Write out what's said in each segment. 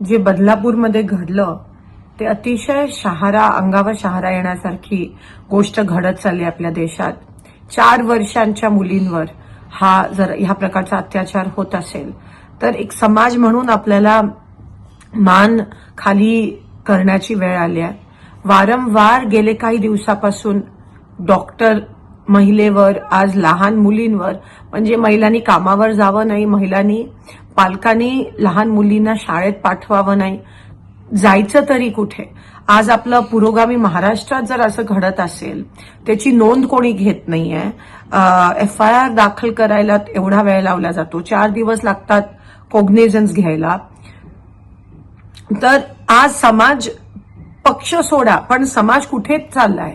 जे बदलापूरमध्ये घडलं ते अतिशय शहारा अंगावर शहारा येण्यासारखी गोष्ट घडत चालली आपल्या देशात. चार वर्षांच्या मुलींवर हा जर ह्या प्रकारचा अत्याचार होत असेल तर एक समाज म्हणून आपल्याला मान खाली करण्याची वेळ आली आहे. वारंवार गेले काही दिवसापासून डॉक्टर महिलेवर आज लहान मुलींवर. म्हणजे महिलांनी कामावर जावं नाही महिलांनी पालकांनी लहान मुलींना शाळेत पाठवावं नाही. जायचं तरी कुठे? आज आपलं पुरोगामी महाराष्ट्रात जर असं घडत असेल त्याची नोंद कोणी घेत नाहीये. एफ आय आर दाखल करायला एवढा वेळ लावला जातो. चार दिवस लागतात कोग्नेझन्स घ्यायला. तर आज समाज पक्ष सोडा पण समाज कुठेच चाललाय?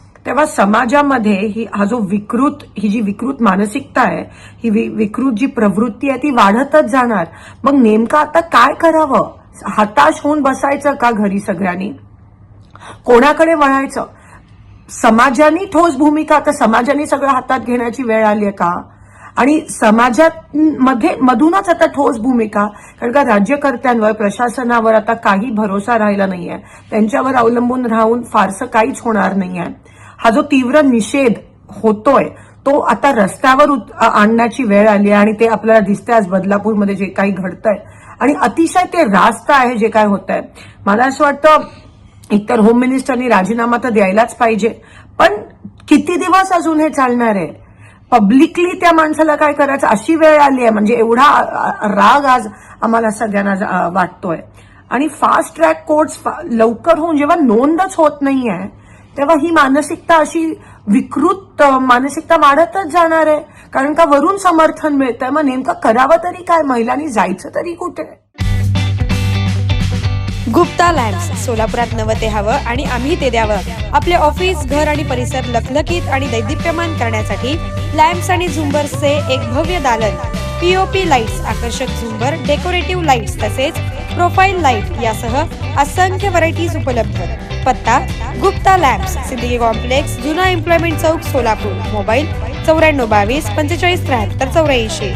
तेव्हा समाजामध्ये ही हा जो विकृत ही जी विकृत मानसिकता आहे ही वि- विकृत जी प्रवृत्ती आहे ती वाढतच जाणार. मग नेमकं आता काय करावं? हताश होऊन बसायचं का घरी सगळ्यांनी? कोणाकडे वळायचं? समाजाने ठोस भूमिका आता समाजाने सगळं हातात घेण्याची वेळ आली आहे का? आणि समाजात मध्ये मधूनच आता ठोस भूमिका कारण का राज्यकर्त्यांवर प्रशासनावर आता काही भरोसा राहिला नाहीये. त्यांच्यावर अवलंबून राहून फारसं काहीच होणार नाहीये. हा जो तीव्र निषेध होतोय तो आता रस्त्यावर उत- आणण्याची वेळ आली आहे आणि ते आपल्याला दिसतंय आज बदलापूरमध्ये जे काही घडतंय. आणि अतिशय ते रास्त आहे जे काय होत आहे मला असं वाटतं एकतर होम मिनिस्टरनी राजीनामा तर द्यायलाच पाहिजे पण किती दिवस अजून हे चालणार आहे? पब्लिकली त्या माणसाला काय करायचं? अशी वेळ आली आहे म्हणजे एवढा राग आज आम्हाला सगळ्यांना वाटतोय. आणि फास्ट ट्रॅक कोर्ट्स लवकर होऊन जेव्हा नोंदच होत नाहीये तेव्हा ही मानसिकता अशी विकृत मानसिकता वाढतच जाणार आहे. कारण का वरून समर्थन मिळतंय. मग नेमकं करावं तरी काय? महिलांनी जायचं तरी कुठे? गुप्ता लॅम्प्स सोलापुरात नवं ते हवं आणि आम्ही ते द्यावं. आपले ऑफिस घर आणि परिसर लखलखीत आणि दैदिप्यमान करण्यासाठी लॅम्प्स आणि झुंबर्सचे एक भव्य दालन. पीओपी लाईट्स आकर्षक झुंबर डेकोरेटिव्ह लाईट्स तसेच प्रोफाईल लाइट यासह असंख्य व्हरायटीज उपलब्ध. पत्ता गुप्ता लॅब्स सिद्दीकी कॉम्प्लेक्स जुना एम्प्लॉयमेंट चौक सोलापूर मोबाईल चौऱ्याण्णव बावीस पंचेचाळीस त्र्याहत्तर चौऱ्याऐंशी.